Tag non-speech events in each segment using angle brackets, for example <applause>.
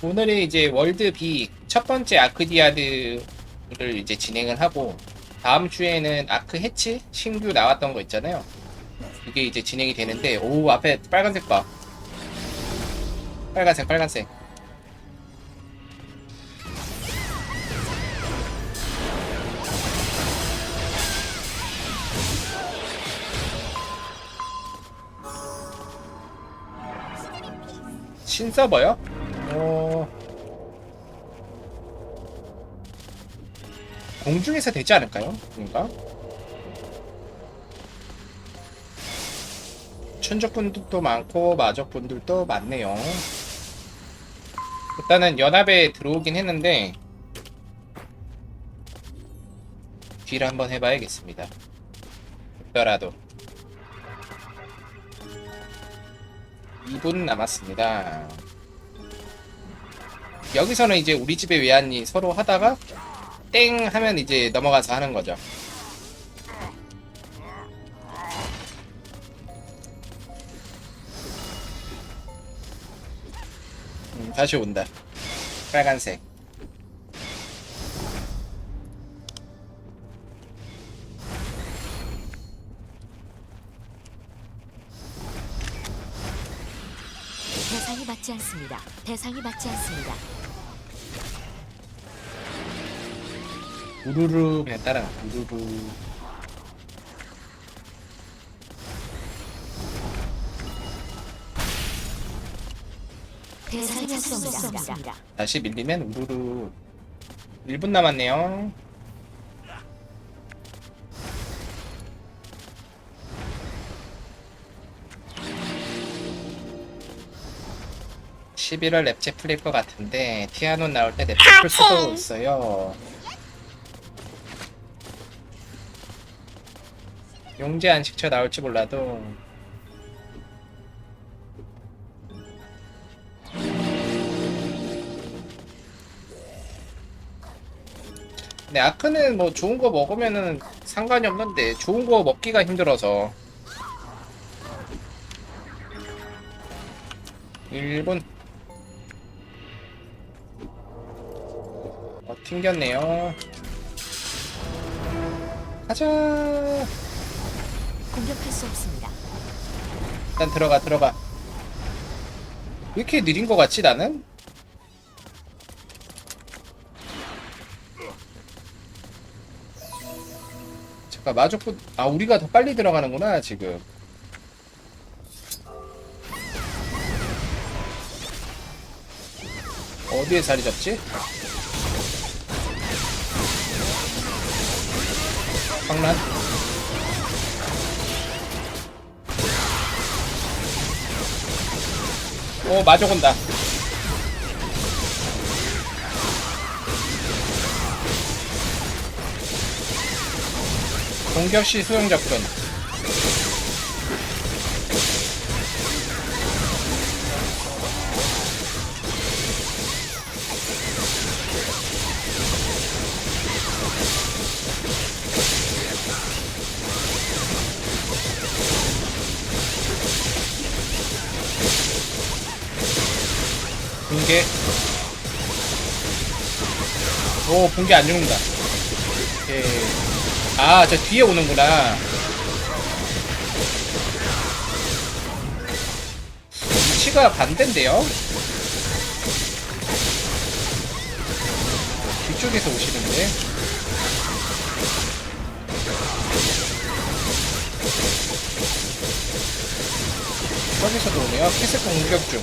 오늘은 이제 월드 B 첫 번째 아크디아드를 이제 진행을 하고 다음 주에는 아크 해치 신규 나왔던 거 있잖아요. 그게 이제 진행이 되는데 오 앞에 빨간색 봐. 빨간색 빨간색. 신서버요? 어... 공중에서 되지 않을까요? 뭔가? 춘적분들도 많고 마적분들도 많네요. 일단은 연합에 들어오긴 했는데 딜 한번 해봐야겠습니다. 더라도 2분 남았습니다. 여기서는 이제 우리 집의 외환이 서로 하다가 땡 하면 이제 넘어가서 하는 거죠. 음, 다시 온다. 빨간색. 맞지 않습니다. 대상이 맞지 않습니다. 우르르 그냥 따라가. 우르르. 대상이 맞지 않습니다. 다시 밀리면 우르르. 1분 남았네요. (11월) 랩체 풀릴 것 같은데 티아노 나올 때 랩체 풀 수도 있어요. 용재 안식처 나올지 몰라도. 근데 아크는 뭐 좋은 거 먹으면은 상관이 없는데 좋은 거 먹기가 힘들어서. 1분 튕겼네요 가자 공격할 수 없습니다. 일단 들어가 들어가 왜 이렇게 느린 거 같지 나는? 잠깐 마족부 아 우리가 더 빨리 들어가는구나 지금 어디에 자리 잡지? 황란? 오 마족 온다. 공격시 수용 접근 오 붕괴 안 죽는다. 오케이. 아 저 뒤에 오는구나. 위치가 반대인데요? 뒤쪽에서 오시는데? 저기서도 오네요. 캐스 공격 중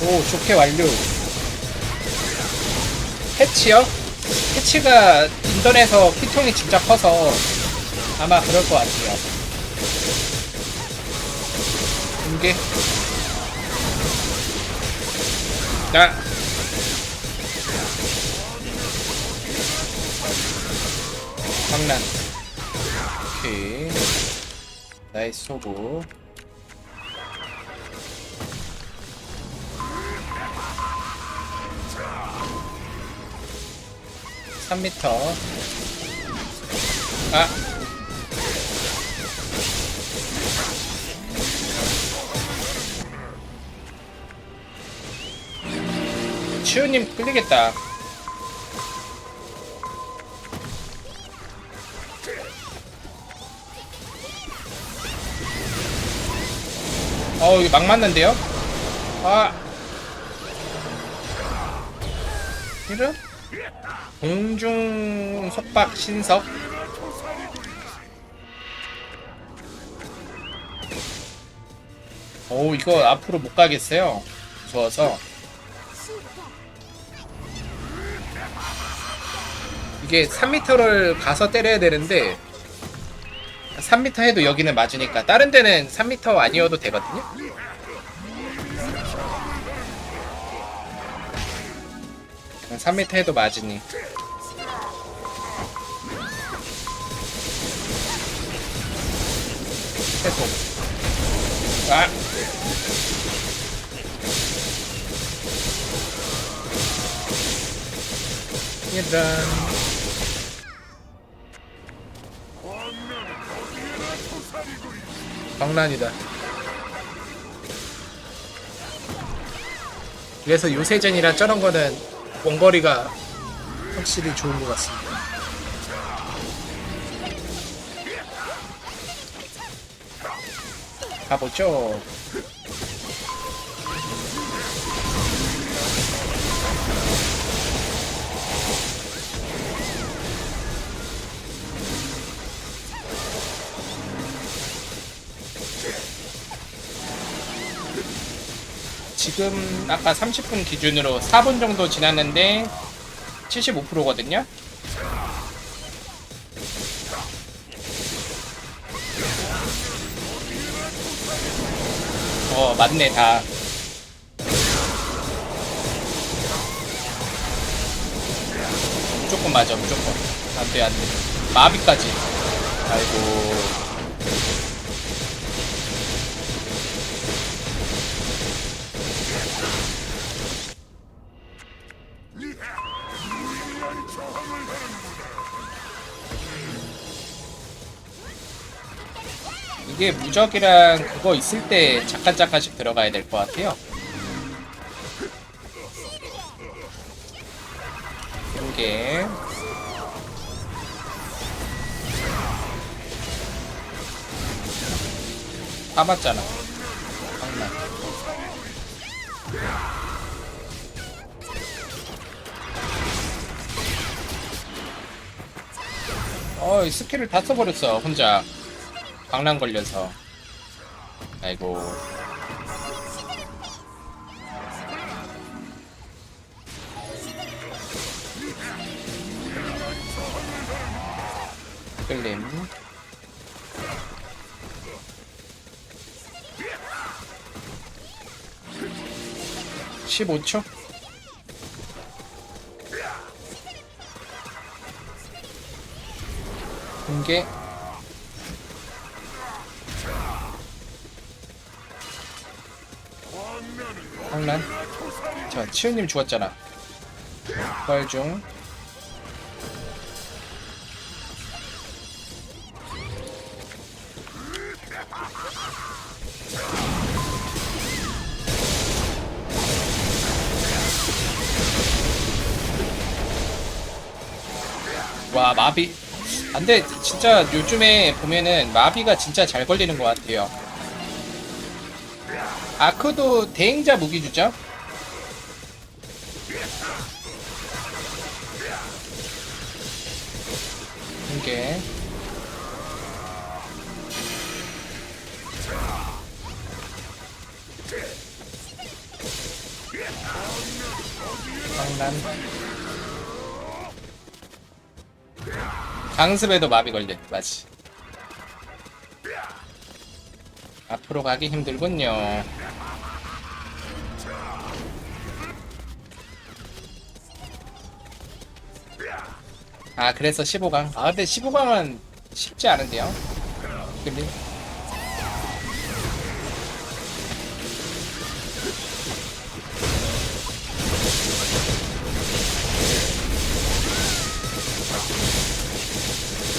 오, 좋게 완료. 패치요? 패치가 인터넷에서 피통이 진짜 커서 아마 그럴 것 같아요. 이게 나 장난. 오케이. 나이스 소고. 3m 아 치우님 끌리겠다 어 이거 막 맞는데요? 아 이런? 공중 속박 신석? 오, 이거 앞으로 못 가겠어요. 무서워서. 이게 3m를 가서 때려야 되는데 3m 해도 여기는 맞으니까 다른 데는 3m 아니어도 되거든요. 3m 해도 맞으니. 해소. 아. 이런. 장난이다. 그래서 요새전이라 저런 거는 원거리가 확실히 좋은 것 같습니다. 가보죠. 지금 아까 30분 기준으로 4분 정도 지났는데 75%거든요. 어, 맞네, 다. 무조건 맞아, 무조건. 안 돼, 안 돼. 마비까지. 아이고. 이게 무적이랑 그거 있을 때 잠깐 잠깐씩 들어가야 될 것 같아요. 이게 다 맞잖아. 장난. 어, 이 스킬을 다 써버렸어, 혼자. 광란 걸려서. 아이고. 끌림. 십오 초 공개. 황란. 자, 치우님 죽었잖아. 부활 중. 와, 마비. 안 돼, 진짜 요즘에 보면은 마비가 진짜 잘 걸리는 것 같아요. 아크도 대행자 무기 주죠? 이게. 장난. 강습에도 마비 걸려 맞지 앞으로 가기 힘들군요. 아 그래서 15강. 아 근데 15강은 쉽지 않은데요? 근데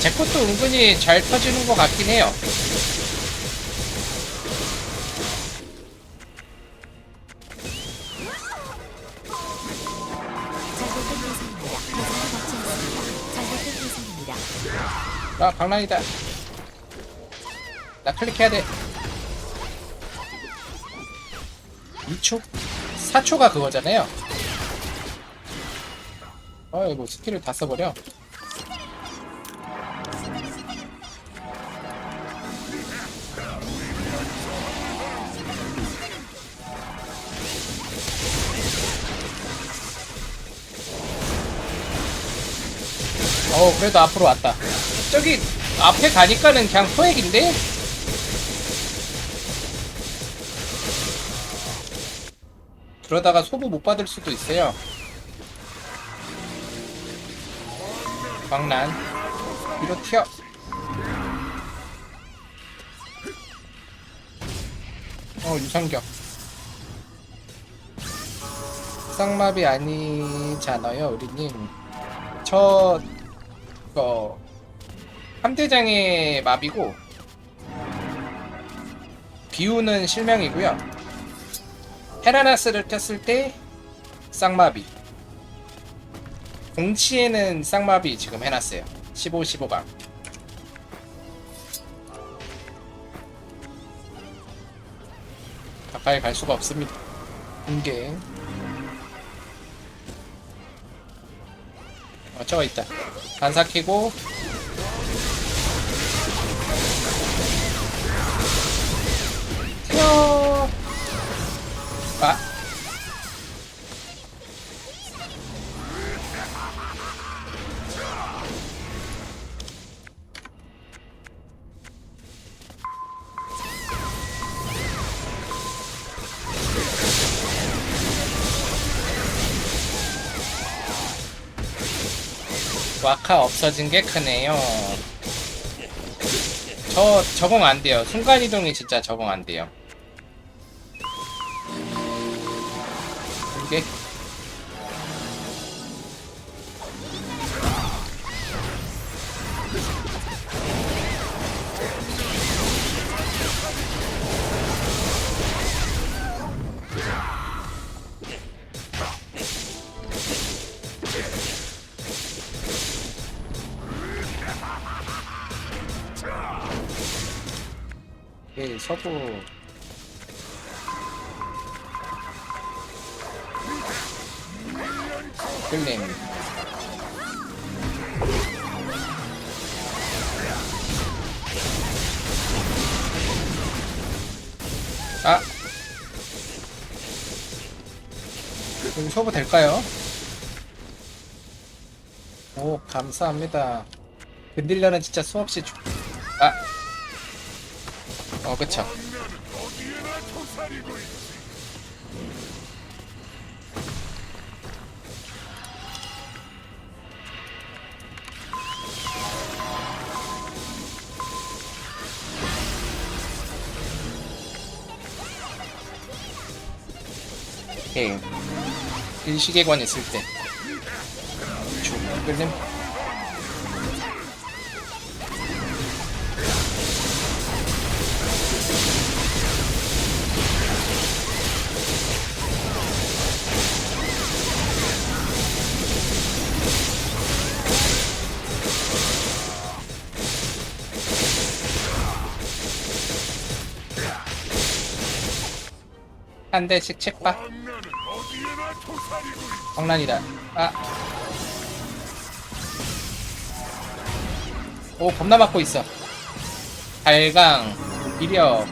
제 것도 은근히 잘 터지는 것 같긴 해요 아 강란이다. 나 클릭해야 돼. 2초? 4초가 그거잖아요. 어이구 스킬을 다 써버려 어 그래도 앞으로 왔다. 저기 앞에 가니까는 그냥 포획인데? 그러다가 소부 못 받을 수도 있어요. 광란. 뒤로 튀어. 어 유성격. 쌍마비 아니잖아요 우리님 저 어, 함대장의 마비고 비우는 실명이고요. 헤라나스를 켰을 때 쌍마비. 공치에는 쌍마비 지금 해놨어요. 15, 15방. 가까이 갈 수가 없습니다. 공개. 어, 저거 있다. 반사 키고 튀어. 아. 와카 없어진 게 크네요. 저 적응 안 돼요. 순간 이동이 진짜 적응 안 돼요. 이게 예, 서부 끌림 아! 여기 서부 될까요? 오 감사합니다. 근딜러는 진짜 수없이 주... 아 어, 그쵸. 오케이. 일시계관 있을 때. 쭉 끌림. 한 대씩 책박. 광란이다. 아. 오, 겁나 맞고 있어. 발강, 이력.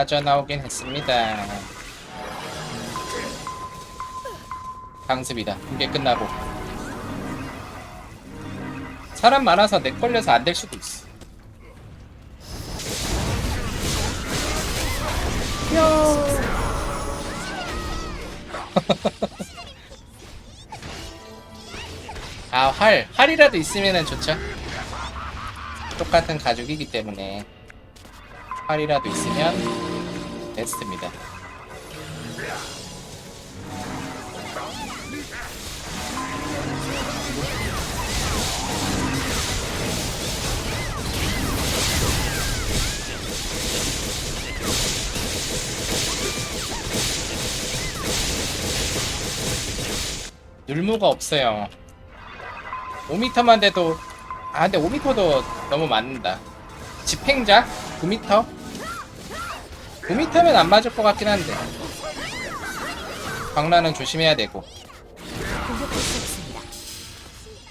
빠져나오긴 했습니다. 강습이다. 이게 끝나고. 사람 많아서 렉 걸려서 안 될 수도 있어. <laughs> 아, 활. 활이라도 있으면 좋죠. 똑같은 가죽이기 때문에. 활이라도 있으면 베스트입니다. 눌무가 없어요. 5m만 돼도 아 근데 5m도 너무 많는다. 집행자 9m? 9m면 안 맞을 것 같긴 한데. 광란은 조심해야 되고.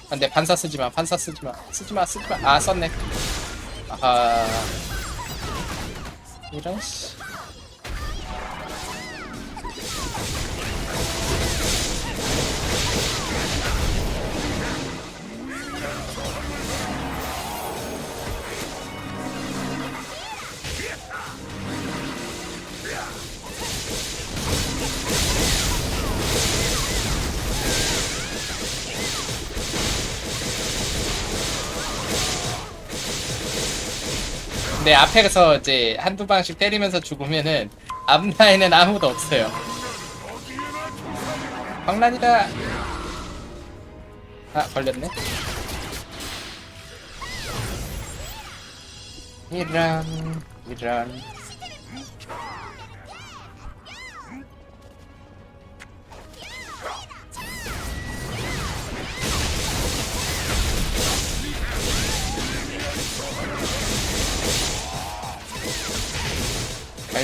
아, 근데 반사 쓰지 마. 반사 쓰지 마. 쓰지 마. 쓰지 마. 아 썼네. 아하. 이런 씨. 근데 앞에서 이제 한두 방씩 때리면서 죽으면은 앞라인은 아무도 없어요. 광란이다. 아 걸렸네. 이런 이런.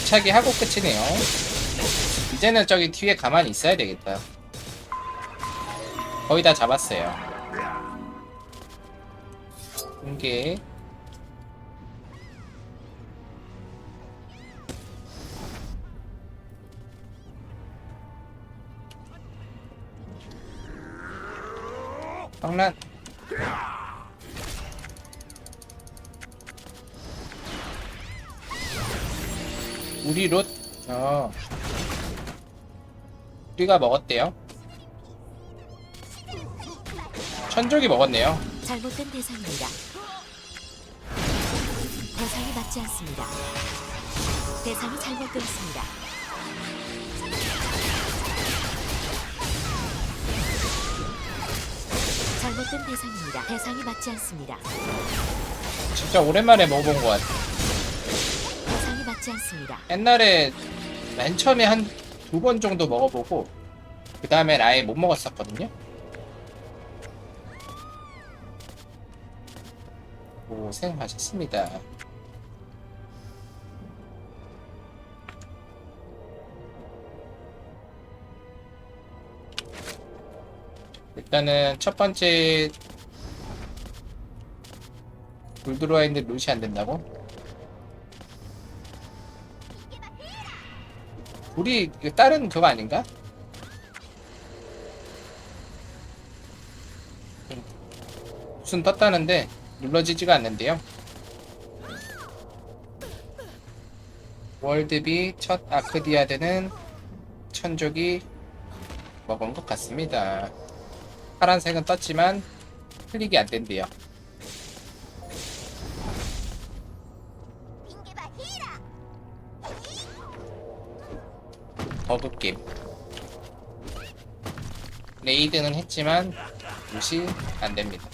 발차기 하고 끝이네요. 이제는 저기 뒤에 가만히 있어야 되겠다. 거의 다 잡았어요. 공개. 황란. 우리 롯, 어. 우리가 먹었대요. 천족이 먹었네요. 잘못된 대상입니다. 대상이 맞지 않습니다. 대상이 잘못되었습니다. 잘못된 대상입니다. 대상이 맞지 않습니다. 진짜 오랜만에 먹어본 것 같아. 맞지 않습니다. 옛날에 맨 처음에 한 두 번 정도 먹어보고, 그 다음엔 아예 못 먹었었거든요. 고생하셨습니다. 일단은 첫 번째 불 들어와 있는데 롯이 안 된다고? 우리 그 다른 그거 아닌가? 무슨 떴다는데 눌러지지가 않는데요. 월드비 첫 아크디아드는 천족이 먹은 것 같습니다. 파란색은 떴지만 클릭이 안 된대요. 레이드는 했지만 무시 안 됩니다